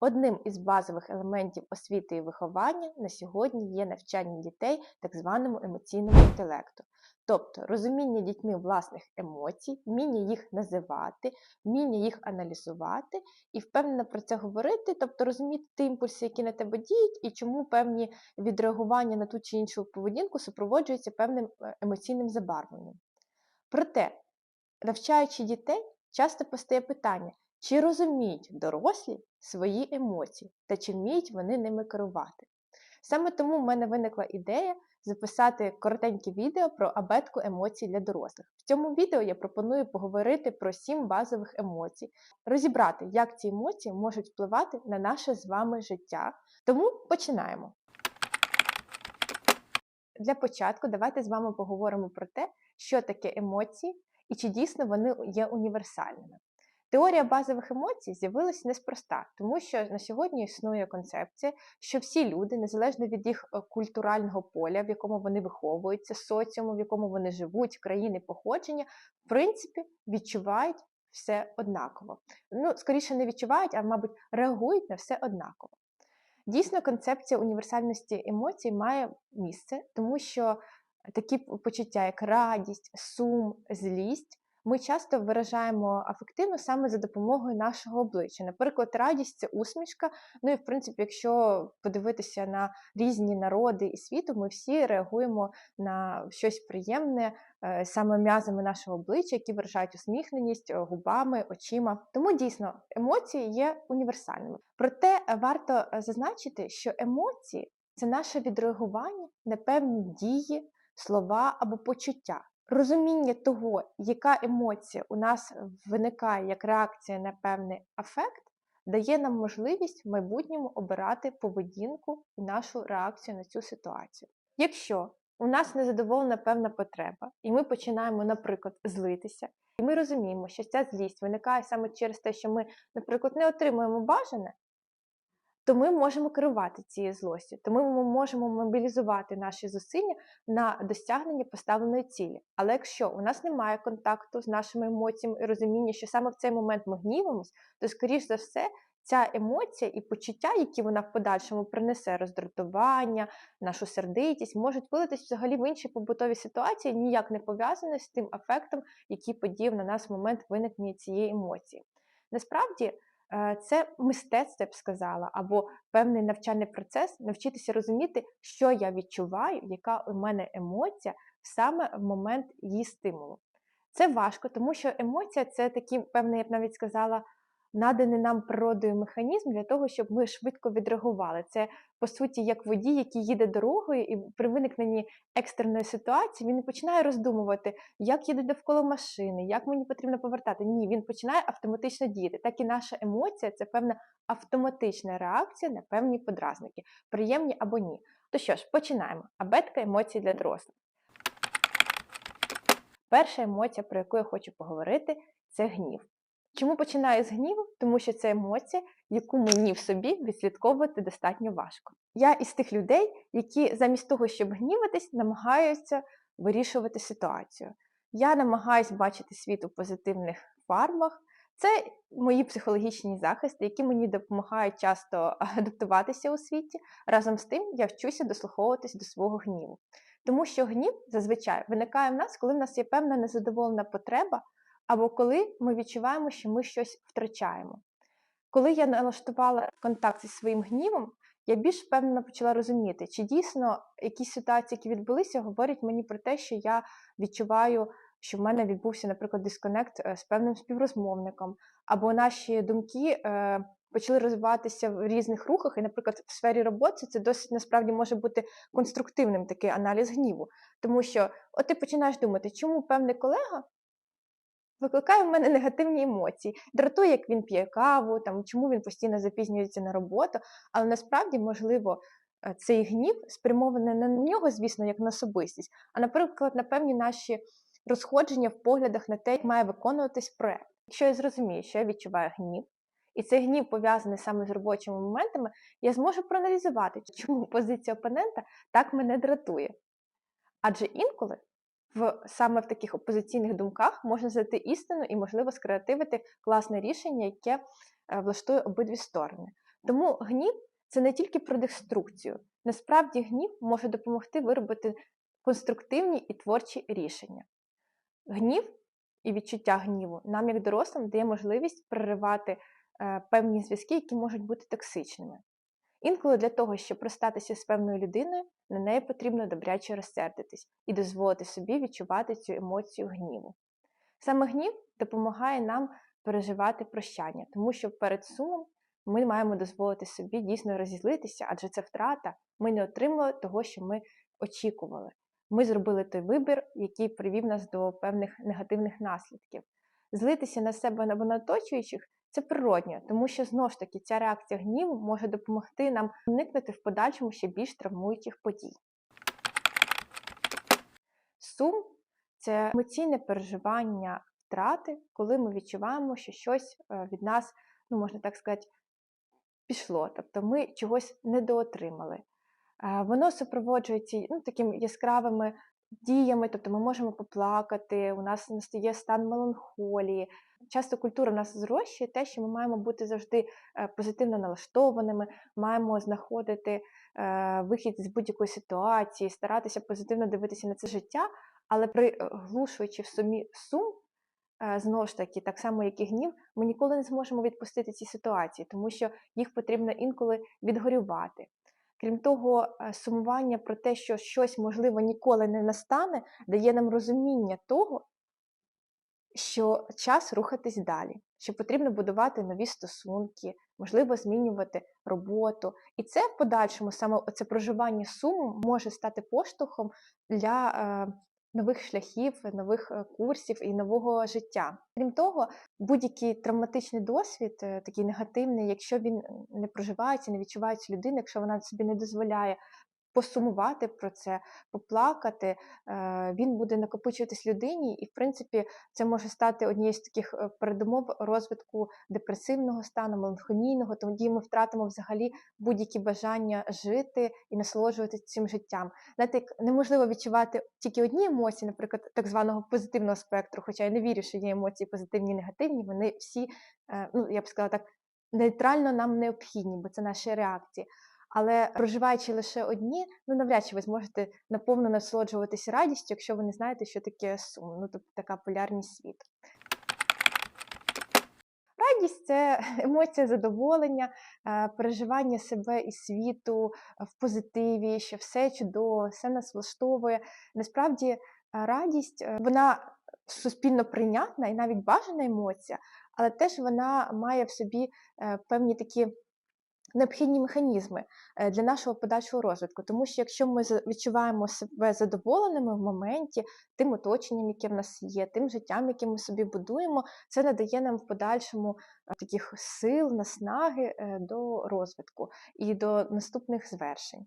Одним із базових елементів освіти і виховання на сьогодні є навчання дітей так званому емоційному інтелекту, тобто розуміння дітьми власних емоцій, вміння їх називати, вміння їх аналізувати і впевнено про це говорити, тобто розуміти ті імпульси, які на тебе діють, і чому певні відреагування на ту чи іншу поведінку супроводжуються певним е, емоційним забарвленням. Проте, навчаючи дітей, часто постає питання, чи розуміють дорослі свої емоції та чи вміють вони ними керувати. Саме тому в мене виникла ідея записати коротеньке відео про абетку емоцій для дорослих. В цьому відео я пропоную поговорити про сім базових емоцій, розібрати, як ці емоції можуть впливати на наше з вами життя. Тому починаємо. Для початку давайте з вами поговоримо про те, що таке емоції і чи дійсно вони є універсальними. Теорія базових емоцій з'явилася неспроста, тому що на сьогодні існує концепція, що всі люди, незалежно від їх е, культурального поля, в якому вони виховуються, соціуму, в якому вони живуть, країни походження, в принципі, відчувають все однаково. Ну, скоріше не відчувають, а мабуть, реагують на все однаково. Дійсно, концепція універсальності емоцій має місце, тому що такі почуття, як радість, сум, злість, ми часто виражаємо афективно саме за допомогою нашого обличчя. Наприклад, радість це усмішка. Ну і в принципі, якщо подивитися на різні народи і світу, ми всі реагуємо на щось приємне е, саме м'язами нашого обличчя, які виражають усміхненість е, губами, очима. Тому дійсно емоції є універсальними. Проте е, варто зазначити, що емоції це наше відреагування на певні дії, слова або почуття. Розуміння того, яка емоція у нас виникає як реакція на певний афект, дає нам можливість в майбутньому обирати поведінку і нашу реакцію на цю ситуацію. Якщо у нас незадоволена певна потреба, і ми починаємо, наприклад, злитися, і ми розуміємо, що ця злість виникає саме через те, що ми, наприклад, не отримуємо бажане, то ми можемо керувати цією злостю, тому ми можемо мобілізувати наші зусилля на досягнення поставленої цілі. Але якщо у нас немає контакту з нашими емоціями і розуміння, що саме в цей момент ми гнівимось, то, скоріш за все, ця емоція і почуття, які вона в подальшому принесе роздратування, нашу сердитість, можуть вилитись взагалі в інші побутові ситуації, ніяк не пов'язані з тим ефектом, який подіяв на нас в момент виникнення цієї емоції. Насправді. Е, це мистецтво, я б сказала, або певний навчальний процес, навчитися розуміти, що я відчуваю, яка у мене емоція саме в момент її стимулу. Це важко, тому що емоція це такий певний, я б навіть сказала, наданий нам природою механізм для того, щоб ми швидко відреагували. Це, по суті, як водій, який їде дорогою, і при виникненні екстреної ситуації він починає роздумувати, як їде довкола машини, як мені потрібно повертати. Ні, він починає автоматично діяти. Так і наша емоція це певна автоматична реакція на певні подразники, приємні або ні. То що ж, починаємо. Абетка емоцій для дорослих. Перша емоція, про яку я хочу поговорити, це гнів. Чому починаю з гніву? Тому що це емоція, яку мені в собі відслідковувати достатньо важко. Я із тих людей, які замість того, щоб гніватись, намагаються вирішувати ситуацію. Я намагаюся бачити світ у позитивних фарбах. Це мої психологічні захисти, які мені допомагають часто адаптуватися у світі. Разом з тим я вчуся дослуховуватись до свого гніву. Тому що гнів зазвичай виникає в нас, коли в нас є певна незадоволена потреба або коли ми відчуваємо, що ми щось втрачаємо. Коли я налаштувала контакт зі своїм гнівом, я більш впевнено почала розуміти, чи дійсно якісь ситуації, які відбулися, говорять мені про те, що я відчуваю, що в мене відбувся, наприклад, дисконект е, з певним співрозмовником, або наші думки е, почали розвиватися в різних рухах, і, наприклад, в сфері роботи це досить насправді може бути конструктивним такий аналіз гніву. Тому що от ти починаєш думати, чому певний колега викликає в мене негативні емоції. Дратує, як він п'є каву, там, чому він постійно запізнюється на роботу, але насправді, можливо, е, цей гнів спрямований не на нього, звісно, як на особистість, а, наприклад, на певні наші розходження в поглядах на те, як має виконуватись проект. Якщо я зрозумію, що я відчуваю гнів, і цей гнів пов'язаний саме з робочими моментами, я зможу проаналізувати, чому позиція опонента так мене дратує. Адже інколи в саме в таких опозиційних думках можна знайти істину і, можливо, скреативити класне рішення, яке е, влаштує обидві сторони. Тому гнів це не тільки про деструкцію. Насправді гнів може допомогти виробити конструктивні і творчі рішення. Гнів і відчуття гніву нам, як дорослим, дає можливість переривати е, певні зв'язки, які можуть бути токсичними. Інколи для того, щоб розстатися з певною людиною, на неї потрібно добряче розсердитись і дозволити собі відчувати цю емоцію гніву. Саме гнів допомагає нам переживати прощання, тому що перед сумом ми маємо дозволити собі дійсно розізлитися, адже це втрата. Ми не отримали того, що ми очікували. Ми зробили той вибір, який привів нас до певних негативних наслідків. Злитися на себе або на оточуючих це природньо, тому що знову ж таки ця реакція гніву може допомогти нам уникнути в подальшому ще більш травмуючих подій. Сум це емоційне переживання втрати, коли ми відчуваємо, що щось е, від нас, ну можна так сказати, пішло, тобто ми чогось недоотримали. Воно супроводжується ну, такими яскравими діями, тобто ми можемо поплакати, у нас настає стан меланхолії. Часто культура в нас зрощує те, що ми маємо бути завжди е, позитивно налаштованими, маємо знаходити е, вихід з будь-якої ситуації, старатися позитивно дивитися на це життя, але приглушуючи в сумі сум, е, знову ж таки, так само, як і гнів, ми ніколи не зможемо відпустити ці ситуації, тому що їх потрібно інколи відгорювати. Крім того, е, сумування про те, що щось, можливо, ніколи не настане, дає нам розуміння того, що час рухатись далі, що потрібно будувати нові стосунки, можливо, змінювати роботу. І це в подальшому саме це проживання суму може стати поштовхом для е, нових шляхів, нових е, курсів і нового життя. Крім того, будь-який травматичний досвід, е, такий негативний, якщо він не проживається, не відчувається людина, якщо вона собі не дозволяє посумувати про це, поплакати, е, він буде накопичуватись людині, і, в принципі, це може стати однією з таких е, передумов розвитку депресивного стану, меланхонійного, тоді ми втратимо взагалі будь-які бажання жити і насолоджуватися цим життям. Знаєте, неможливо відчувати тільки одні емоції, наприклад, так званого позитивного спектру, хоча я не вірю, що є емоції позитивні і негативні, вони всі, е, ну я б сказала так, нейтрально нам необхідні, бо це наші реакції. Але проживаючи лише одні, ну навряд чи ви зможете наповно насолоджуватися радістю, якщо ви не знаєте, що таке сум, ну тобто така полярність світу. Радість це емоція задоволення, е, переживання себе і світу в позитиві, що все чудово, все нас влаштовує. Насправді е, радість е, вона суспільно прийнятна і навіть бажана емоція, але теж вона має в собі певні такі необхідні механізми е, для нашого подальшого розвитку. Тому що якщо ми відчуваємо себе задоволеними в моменті, тим оточенням, яке в нас є, тим життям, яке ми собі будуємо, це надає нам в подальшому е, таких сил, наснаги е, до розвитку і до наступних звершень.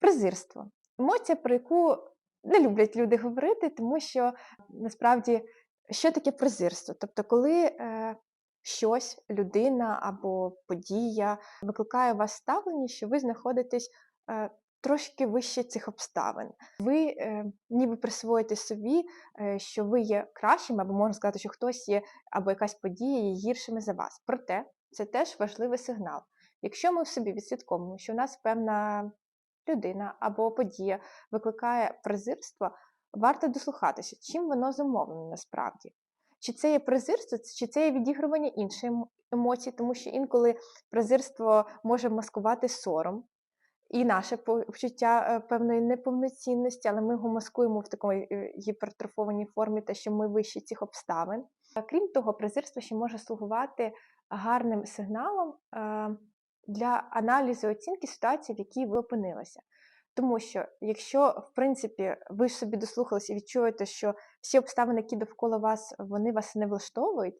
Презирство. Емоція, про яку не люблять люди говорити, тому що насправді що таке презирство? Тобто, коли щось, людина або подія викликає у вас ставлення, що ви знаходитесь е, трошки вище цих обставин. Ви е, ніби присвоїте собі, е, що ви є кращим, або можна сказати, що хтось є, або якась подія є гіршими за вас. Проте це теж важливий сигнал. Якщо ми в собі відслідковуємо, що у нас певна людина або подія викликає презирство, варто дослухатися, чим воно замовлено насправді. Чи це є презирство, чи це є відігрування іншої емоції, тому що інколи презирство може маскувати сором і наше почуття е, певної неповноцінності, але ми його маскуємо в такій е, гіпертрофованій формі, те, що ми вищі цих обставин. Крім того, презирство ще може слугувати гарним сигналом е, для аналізу оцінки ситуації, в якій ви опинилися. Тому що, якщо, в принципі, ви собі дослухалися і відчуєте, що всі обставини, які довкола вас, вони вас не влаштовують,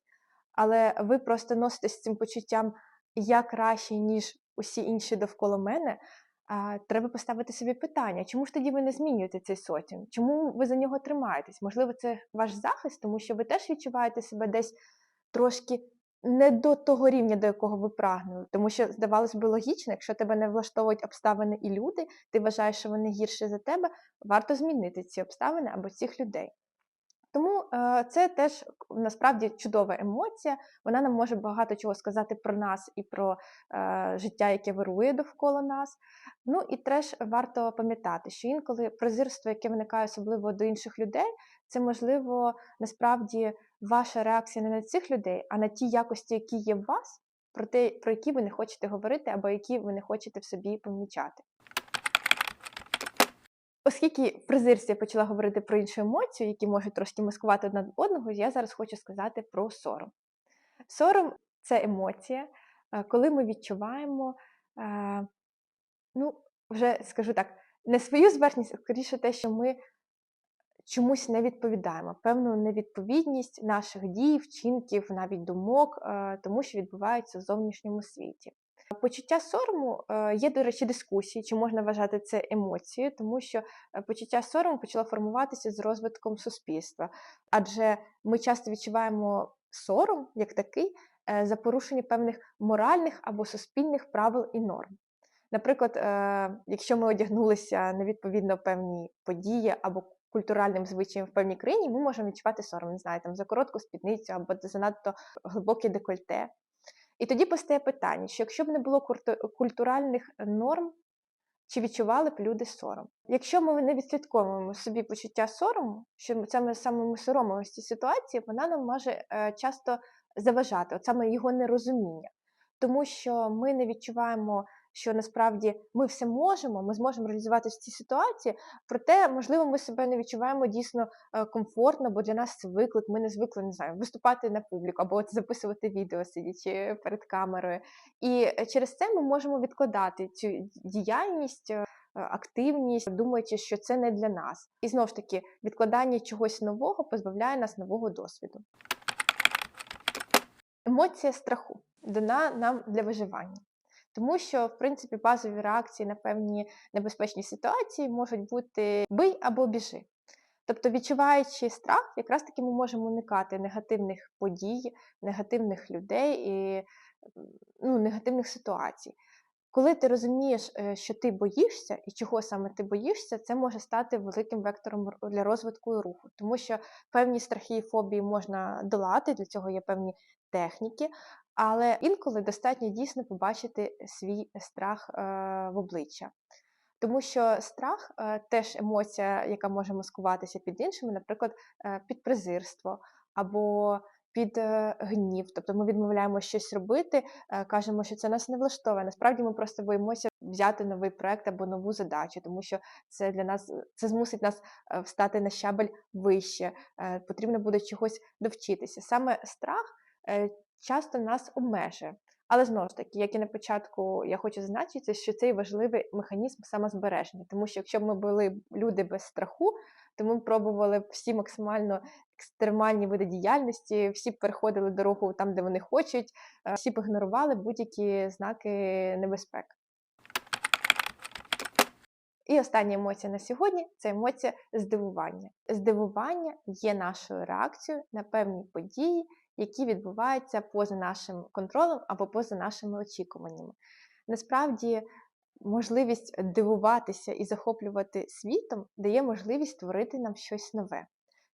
але ви просто носитесь цим почуттям я краще, ніж усі інші довкола мене, а, треба поставити собі питання, чому ж тоді ви не змінюєте цей соціум? Чому ви за нього тримаєтесь? Можливо, це ваш захист, тому що ви теж відчуваєте себе десь трошки не до того рівня, до якого ви прагнули. Тому що, здавалось би, логічно, якщо тебе не влаштовують обставини і люди, ти вважаєш, що вони гірші за тебе, варто змінити ці обставини або цих людей. Тому е, це теж насправді чудова емоція. Вона нам може багато чого сказати про нас і про е, життя, яке вирує довкола нас. Ну і теж варто пам'ятати, що інколи презирство, яке виникає особливо до інших людей, це можливо насправді ваша реакція не на цих людей, а на ті якості, які є в вас, про те, про які ви не хочете говорити, або які ви не хочете в собі помічати. Оскільки в презирстві я почала говорити про іншу емоцію, які можуть трошки маскувати одна одного, я зараз хочу сказати про сором. Сором це емоція, е, коли ми відчуваємо, е, ну, вже скажу так, не свою зверхність, а скоріше те, що ми чомусь не відповідаємо, певну невідповідність наших дій, вчинків, навіть думок, е, тому що відбувається в зовнішньому світі. Почуття сорому е, є, до речі, дискусії, чи можна вважати це емоцією, тому що е, почуття сорому почало формуватися з розвитком суспільства, адже ми часто відчуваємо сором як такий за порушення певних моральних або суспільних правил і норм. Наприклад, якщо ми одягнулися невідповідно певні події або культуральним звичаям в певній країні, ми можемо відчувати сором, не знаю, там за коротку спідницю або занадто глибоке декольте. І тоді постає питання, що якщо б не було культуральних норм, чи відчували б люди сором? Якщо ми не відслідковуємо собі почуття сорому, що ми саме ми соромимося ситуації, вона нам може е, часто заважати, от саме його нерозуміння, тому що ми не відчуваємо що насправді ми все можемо, ми зможемо реалізуватися в цій ситуації, проте, можливо, ми себе не відчуваємо дійсно е, комфортно, бо для нас це виклик. Ми не звикли не знаю, виступати на публіку або записувати відео, сидячи перед камерою. І е, через це ми можемо відкладати цю діяльність. Е, активність, думаючи, що це не для нас, і знову ж таки відкладання чогось нового позбавляє нас нового досвіду. Емоція страху дана нам для виживання. Тому що, в принципі, базові реакції на певні небезпечні ситуації можуть бути бий або біжи. Тобто, відчуваючи страх, якраз таки ми можемо уникати негативних подій, негативних людей і ну, негативних ситуацій. Коли ти розумієш, е, що ти боїшся і чого саме ти боїшся, це може стати великим вектором для розвитку руху, тому що певні страхи і фобії можна долати, для цього є певні техніки, але інколи достатньо дійсно побачити свій страх е, в обличчя. Тому що страх е, теж емоція, яка може маскуватися під іншими, наприклад, е, під презирство або під гнів. Тобто ми відмовляємо щось робити, кажемо, що це нас не влаштовує. Насправді ми просто боїмося взяти новий проект або нову задачу, тому що це для нас це змусить нас встати на щабель вище, потрібно буде чогось довчитися. Саме страх часто нас обмежує. Але знову ж таки, як і на початку, я хочу зазначити, що це важливий механізм самозбереження, тому що якщо б ми були люди без страху, то ми пробували всі максимально екстремальні види діяльності, всі б переходили дорогу там, де вони хочуть, е, всі б ігнорували будь-які знаки небезпеки. І остання емоція на сьогодні це емоція здивування. Здивування є нашою реакцією на певні події, які відбуваються поза нашим контролем або поза нашими очікуваннями. Насправді, можливість дивуватися і захоплювати світом дає можливість створити нам щось нове.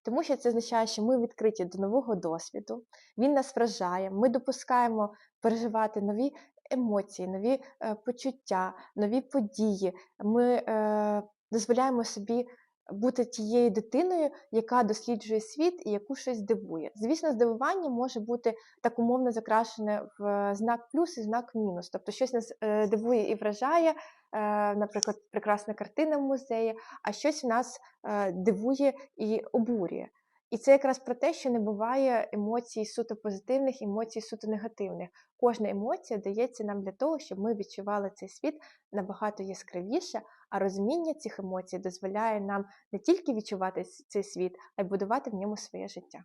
Тому що це означає, що ми відкриті до нового досвіду, він нас вражає, ми допускаємо переживати нові емоції, нові е, почуття, нові події. Ми е, дозволяємо собі бути тією дитиною, яка досліджує світ і яку щось дивує. Звісно, здивування може бути так умовно закрашене в знак плюс і знак мінус. Тобто щось нас е, дивує і вражає, е, наприклад, прекрасна картина в музеї, а щось нас е, дивує і обурює. І це якраз про те, що не буває емоцій суто позитивних, емоцій суто негативних. Кожна емоція дається нам для того, щоб ми відчували цей світ набагато яскравіше, а розуміння цих емоцій дозволяє нам не тільки відчувати цей світ, а й будувати в ньому своє життя.